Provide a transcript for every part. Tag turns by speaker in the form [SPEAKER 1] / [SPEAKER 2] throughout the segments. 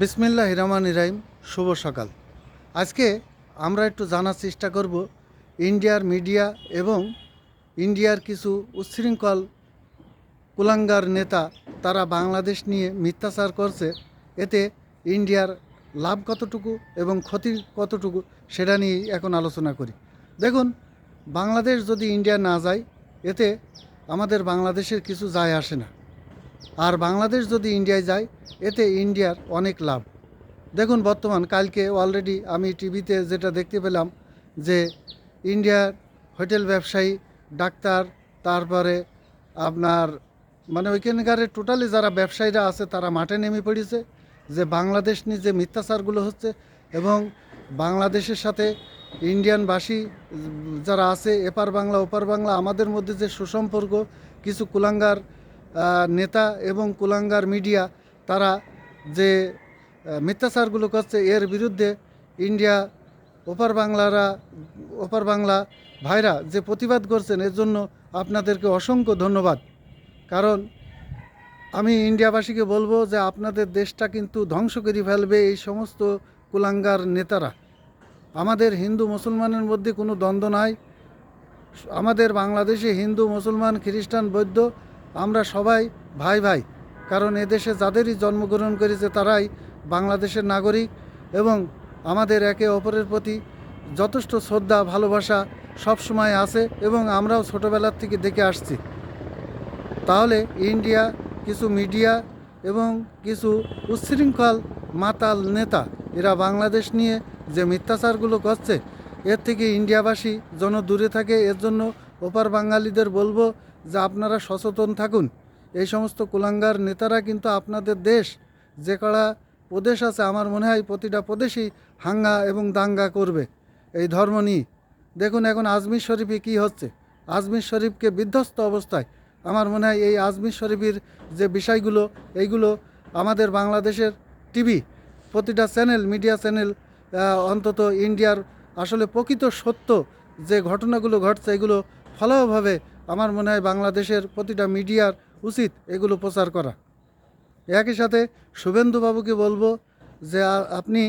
[SPEAKER 1] বিসমিল্লাহ রহমান ইরাইম শুভ সকাল। আজকে আমরা একটু জানার চেষ্টা করব ইন্ডিয়ার মিডিয়া এবং ইন্ডিয়ার কিছু উচ্ছৃঙ্খল কুলাঙ্গার নেতা, তারা বাংলাদেশ নিয়ে মিথ্যাচার করছে। এতে ইন্ডিয়ার লাভ কতটুকু এবং ক্ষতি কতটুকু সেটা নিয়েই এখন আলোচনা করি। দেখুন, বাংলাদেশ যদি ইন্ডিয়া না যায়, এতে আমাদের বাংলাদেশের কিছু যায় আসে না। আর বাংলাদেশ যদি ইন্ডিয়ায় যায়, এতে ইন্ডিয়ার অনেক লাভ। দেখুন বর্তমান, কালকে অলরেডি আমি টিভিতে যেটা দেখতে পেলাম যে ইন্ডিয়ার হোটেল ব্যবসায়ী, ডাক্তার, তারপরে আপনার মানে ওইখানকার টোটালি যারা ব্যবসায়ীরা আছে, তারা মাঠে নেমে পড়েছে যে বাংলাদেশ নিয়ে যে মিথ্যাচারগুলো হচ্ছে এবং বাংলাদেশের সাথে ইন্ডিয়ানবাসী যারা আছে, এপার বাংলা, ওপার বাংলা, আমাদের মধ্যে যে সুসম্পর্ক, কিছু কুলাঙ্গার নেতা এবং কুলাঙ্গার মিডিয়া, তারা যে মিথ্যাচারগুলো করছে, এর বিরুদ্ধে ইন্ডিয়া, ওপার বাংলারা, ওপার বাংলা ভাইরা যে প্রতিবাদ করছেন, এর জন্য আপনাদেরকে অসংখ্য ধন্যবাদ। কারণ আমি ইন্ডিয়াবাসীকে বলব যে, আপনাদের দেশটা কিন্তু ধ্বংস করে ফেলবে এই সমস্ত কুলাঙ্গার নেতারা। আমাদের হিন্দু মুসলমানের মধ্যে কোনো দ্বন্দ্ব নাই। আমাদের বাংলাদেশে হিন্দু, মুসলমান, খ্রিস্টান, বৌদ্ধ আমরা সবাই ভাই ভাই, কারণ এদেশে যাদেরই জন্মগ্রহণ করেছে তারাই বাংলাদেশের নাগরিক এবং আমাদের একে অপরের প্রতি যথেষ্ট শ্রদ্ধা, ভালোবাসা সবসময় আছে এবং আমরাও ছোটোবেলার থেকে দেখে আসছি। তাহলে ইন্ডিয়া, কিছু মিডিয়া এবং কিছু উচ্ছৃঙ্খল মাতাল নেতা, এরা বাংলাদেশ নিয়ে যে মিথ্যাচারগুলো করছে, এর থেকে ইন্ডিয়াবাসী যেন দূরে থাকে, এর জন্য ওপার বাঙালিদের বলব যে আপনারা সচেতন থাকুন। এই সমস্ত কুলাঙ্গার নেতারা কিন্তু আপনাদের দেশ, যে কড়া প্রদেশ আছে, আমার মনে হয় প্রতিটা প্রদেশই হাঙ্গা এবং দাঙ্গা করবে। এই ধর্ম নিয়ে। দেখুন এখন আজমির শরীফে কী হচ্ছে। আজমির শরীফকে বিধ্বস্ত অবস্থায়। আমার মনে হয় এই আজমির শরীফের যে বিষয়গুলো, এইগুলো আমাদের বাংলাদেশের টিভি, প্রতিটা চ্যানেল, মিডিয়া চ্যানেল অন্তত ইন্ডিয়ার আসলে প্রকৃত সত্য যে ঘটনাগুলো ঘটছে, এগুলো ফলাভাবে আমার মনে হয় বাংলাদেশের প্রতিটা মিডিয়ার উচিত এগুলো প্রচার করা। একই সাথে শুভেন্দুবাবুকে বলব যে আপনি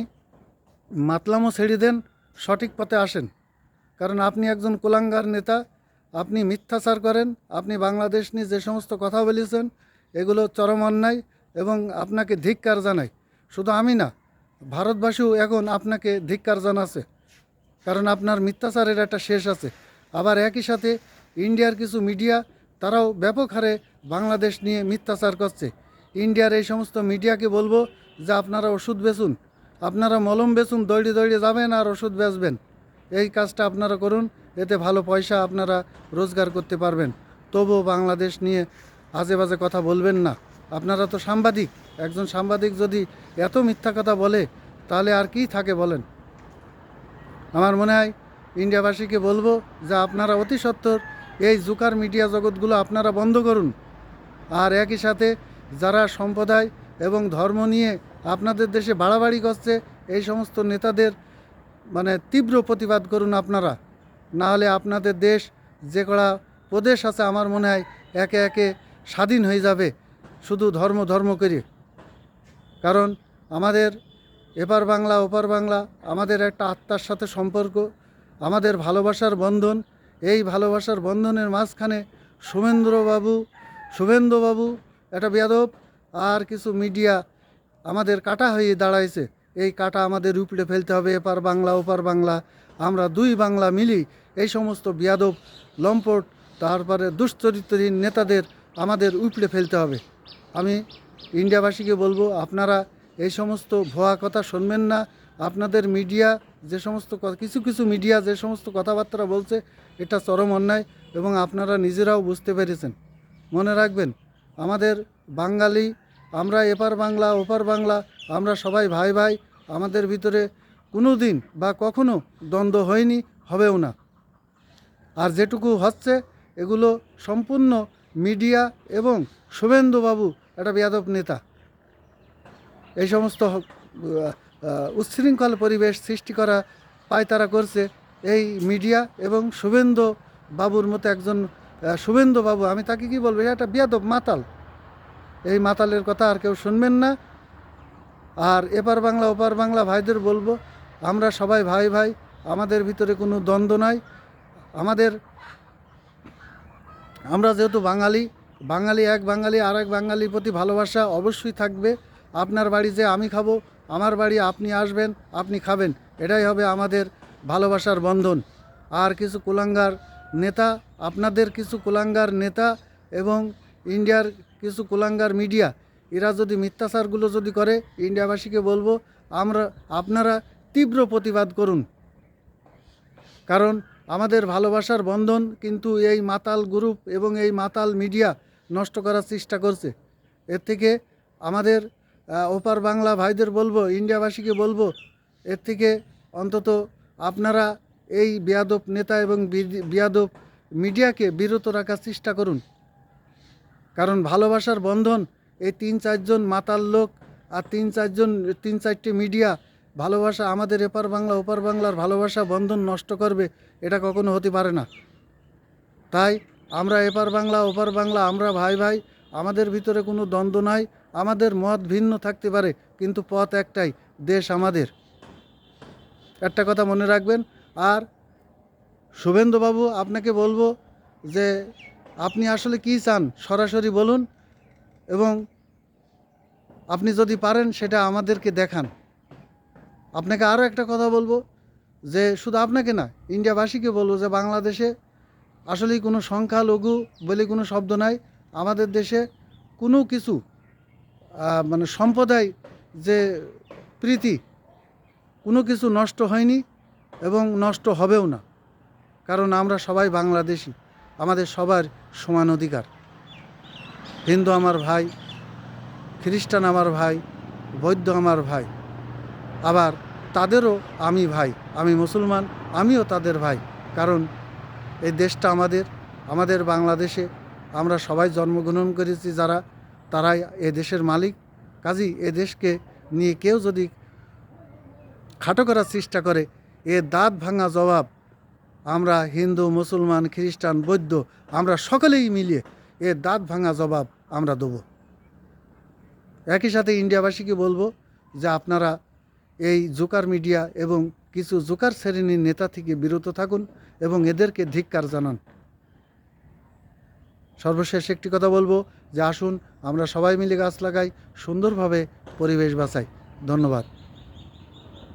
[SPEAKER 1] মাতলামো ছেড়ে দেন, সঠিক পথে আসেন। কারণ আপনি একজন কুলাঙ্গার নেতা, আপনি মিথ্যাচার করেন, আপনি বাংলাদেশ নিয়ে যে সমস্ত কথা বলেছেন, এগুলো চরম অন্যায় এবং আপনাকে ধিক্কার জানাই শুধু আমি না, ভারতবাসীও এখন আপনাকে ধিক্কার জানাচ্ছে। কারণ আপনার মিথ্যাচারের একটা শেষ আছে। আবার একই সাথে ইন্ডিয়ার কিছু মিডিয়া, তারাও ব্যাপক হারে বাংলাদেশ নিয়ে মিথ্যাচার করছে। ইন্ডিয়ার এই সমস্ত মিডিয়াকে বলব যে আপনারা ওষুধ বেচুন, আপনারা মলম বেচুন, দৌড়ে দৌড়ে যাবেন আর ওষুধ বেচবেন। এই কাজটা আপনারা করুন, এতে ভালো পয়সা আপনারা রোজগার করতে পারবেন। তবুও বাংলাদেশ নিয়ে আজে বাজে কথা বলবেন না। আপনারা তো সাংবাদিক, একজন সাংবাদিক যদি এত মিথ্যা কথা বলে, তাহলে আর কি থাকে বলেন? আমার মনে হয় ইন্ডিয়াবাসীকে বলব যে আপনারা অতি সত্বর এই জুকার মিডিয়া জগৎগুলো আপনারা বন্ধ করুন। আর একই সাথে যারা সম্প্রদায় এবং ধর্ম নিয়ে আপনাদের দেশে বাড়াবাড়ি করছে, এই সমস্ত নেতাদের মানে তীব্র প্রতিবাদ করুন আপনারা। না হলে আপনাদের দেশ যে কড়া প্রদেশ আছে আমার মনে হয় একে একে স্বাধীন হয়ে যাবে। শুধু ধর্ম ধর্ম করে কারণ আমাদের এপার বাংলা, ওপার বাংলা, আমাদের একটা আত্মার সাথে সম্পর্ক, আমাদের ভালোবাসার বন্ধন এই ভালোবাসার বন্ধনের মাঝখানে শুভেন্দ্রবাবু শুভেন্দুবাবু একটা বেয়াদব, আর কিছু মিডিয়া আমাদের কাটা হয়ে দাঁড়াইছে। এই কাটা আমাদের উপড়ে ফেলতে হবে, এপার বাংলা, ওপার বাংলা। আমরা দুই বাংলা মিলি এই সমস্ত বিয়াদব, লম্পট, তারপরে দুশ্চরিত্রহীন নেতাদের আমাদের উপড়ে ফেলতে হবে। আমি ইন্ডিয়াবাসীকে বলব, আপনারা এই সমস্ত ভুয়া কথা শুনবেন না। আপনাদের মিডিয়া যে সমস্ত কিছু কিছু মিডিয়া যে সমস্ত কথাবার্তা বলছে, এটা চরম অন্যায় এবং আপনারা নিজেরাও বুঝতে পেরেছেন। মনে রাখবেন, আমাদের বাঙালি, আমরা এপার বাংলা, ওপার বাংলা, আমরা সবাই ভাই ভাই, আমাদের ভিতরে কোনো দিন বা কখনো দ্বন্দ্ব হয়নি, হবেও না। আর যেটুকু হচ্ছে, এগুলো সম্পূর্ণ মিডিয়া এবং শুভেন্দুবাবু একটা বেয়াদব নেতা। এই সমস্ত উচ্ছৃঙ্খল পরিবেশ সৃষ্টি করা পায়তারা করছে। এই মিডিয়া এবং শুভেন্দু বাবুর মতো একজন শুভেন্দু বাবু, আমি তাকে কি বলব? এটা বেয়াদব মাতাল। এই মাতালের কথা আর কেউ শুনবেন না। আর এপার বাংলা, ওপার বাংলা ভাইদের বলব, আমরা সবাই ভাই ভাই, আমাদের ভিতরে কোনো দ্বন্দ্ব নাই। আমাদের, আমরা যেহেতু বাঙালি বাঙালি এক বাঙালি আর এক বাঙালির প্রতি ভালোবাসা অবশ্যই থাকবে। আপনার বাড়ি যে আমি খাব আমার বাড়ি আপনি আসবেন, আপনি খাবেন। এটাই হবে আমাদের ভালোবাসার বন্ধন। আর কিছু কুলাঙ্গার নেতা, আপনাদের কিছু কুলাঙ্গার নেতা এবং ইন্ডিয়ার কিছু কুলাঙ্গার মিডিয়া, এরা যদি মিথ্যাচারগুলো যদি করে, ইন্ডিয়াবাসীকে বলব, আমরা, আপনারা তীব্র প্রতিবাদ করুন। কারণ আমাদের ভালোবাসার বন্ধন কিন্তু এই মাতাল গ্রুপ এবং এই মাতাল মিডিয়া নষ্ট করার চেষ্টা করছে। এর থেকে আমাদের ওপার বাংলা ভাইদের বলব, ইন্ডিয়াবাসীকে বলব, এর থেকে অন্তত আপনারা এই বিয়াদব নেতা এবং বিয়াদব মিডিয়াকে বিরত রাখার চেষ্টা করুন। কারণ ভালোবাসার বন্ধন, এই তিন চারজন মাতাল লোক আর তিন চারজন, তিন চারটি মিডিয়া, ভালোবাসা আমাদের এপার বাংলা, ওপার বাংলার ভালোবাসা বন্ধন নষ্ট করবে, এটা কখনো হতে পারে না। তাই আমরা এপার বাংলা, ওপার বাংলা, আমরা ভাই ভাই, আমাদের ভিতরে কোনো দ্বন্দ্ব নাই। আমাদের মত ভিন্ন থাকতে পারে, কিন্তু পথ একটাই, দেশ আমাদের। একটা কথা মনে রাখবেন, আর শুভেন্দুবাবু, আপনাকে বলব যে আপনি আসলে কি চান, সরাসরি বলুন এবং আপনি যদি পারেন সেটা আমাদেরকে দেখান। আপনাকে আরও একটা কথা বলব যে শুধু আপনাকে না, ইন্ডিয়াবাসীকে বলব যে বাংলাদেশে আসলেই কোনো সংখ্যালঘু বলে কোনো শব্দ নাই, আমাদের দেশে কোনো কিছু মানে সম্প্রদায় যে প্রীতি, কোনো কিছু নষ্ট হয়নি এবং নষ্ট হবেও না। কারণ আমরা সবাই বাংলাদেশি, আমাদের সবার সমান অধিকার। হিন্দু আমার ভাই, খ্রিস্টান আমার ভাই, বৌদ্ধ আমার ভাই, আবার তাদেরও আমি ভাই, আমি মুসলমান, আমিও তাদের ভাই। কারণ এই দেশটা আমাদের আমাদের বাংলাদেশে আমরা সবাই জন্মগ্রহণ করেছি যারা তারাই এ দেশের মালিক। কাজী এ দেশকে নিয়ে কেউ যদি খাটো করার চেষ্টা করে, এ দাঁত ভাঙা জবাব, আমরা হিন্দু, মুসলমান, খ্রিস্টান, বৌদ্ধ, আমরা সকলেই মিলিয়ে এ দাঁত ভাঙা জবাব আমরা দেবো। একই সাথে ইন্ডিয়াবাসীকে বলব যে আপনারা এই জোকার মিডিয়া এবং কিছু জোকার শ্রেণির নেতা থেকে বিরত থাকুন এবং এদেরকে ধিক্কার জানান। সর্বশেষ একটি কথা বলব যে আসুন, আমরা সবাই মিলে গাছ লাগাই, সুন্দরভাবে পরিবেশ বাঁচাই। ধন্যবাদ।